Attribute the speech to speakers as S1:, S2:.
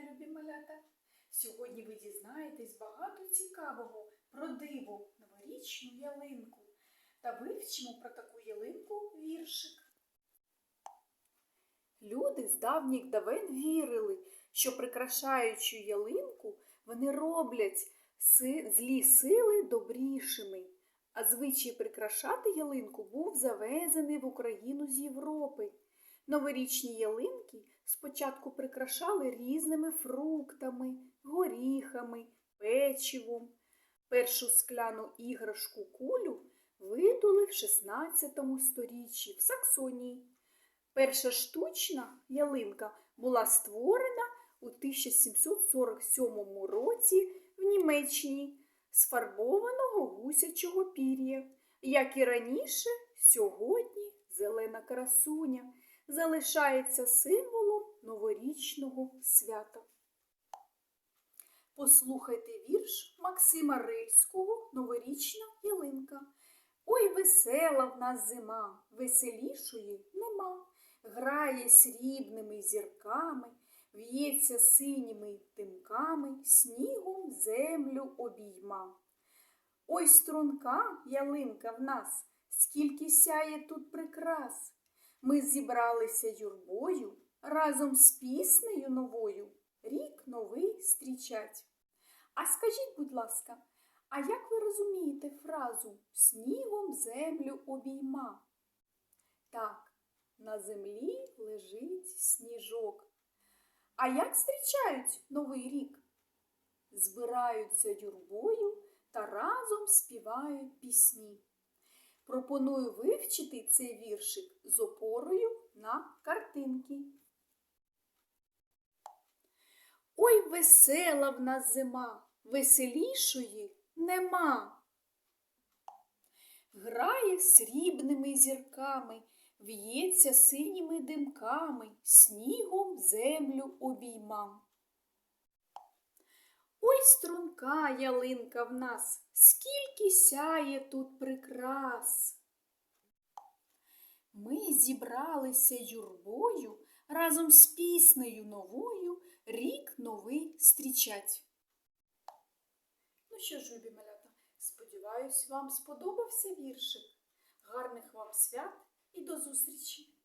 S1: любі малята! Сьогодні ви дізнаєтесь багато цікавого про диво новорічну ялинку та вивчимо про таку ялинку віршик. Люди з давніх давен вірили, що прикрашаючи ялинку, вони роблять злі сили добрішими. А звичай прикрашати ялинку був завезений в Україну з Європи. Новорічні ялинки спочатку прикрашали різними фруктами, горіхами, печивом. Першу скляну іграшку кулю видули в 16 сторіччі в Саксонії. Перша штучна ялинка була створена у 1747 році в Німеччині з фарбованого гусячого пір'я. Як і раніше, сьогодні зелена красуня залишається символом новорічного свята. Послухайте вірш Максима Рильського Новорічна ялинка. Ой, весела в нас зима, веселішої нема. Грає срібними зірками, в'ється синіми тимками, снігом землю обійма. Ой, струнка ялинка в нас, скільки сяє тут прикрас. Ми зібралися юрбою разом з піснею новою рік новий зустрічать. А скажіть, будь ласка, а як ви розумієте фразу снігом землю обійма? Так, на землі лежить сніжок. А як зустрічають новий рік? Збираються юрбою та разом співають пісні. Пропоную вивчити цей віршик з опорою на картинки. Ой, весела в нас зима, веселішої нема. Грає срібними зірками, в'ється синіми димками, снігом землю обійма. Струнка ялинка в нас, скільки сяє тут прикрас. Ми зібралися юрбою разом з піснею новою рік новий зустрічать. Ну що ж, любі малята, сподіваюсь, вам сподобався віршик. Гарних вам свят і до зустрічі!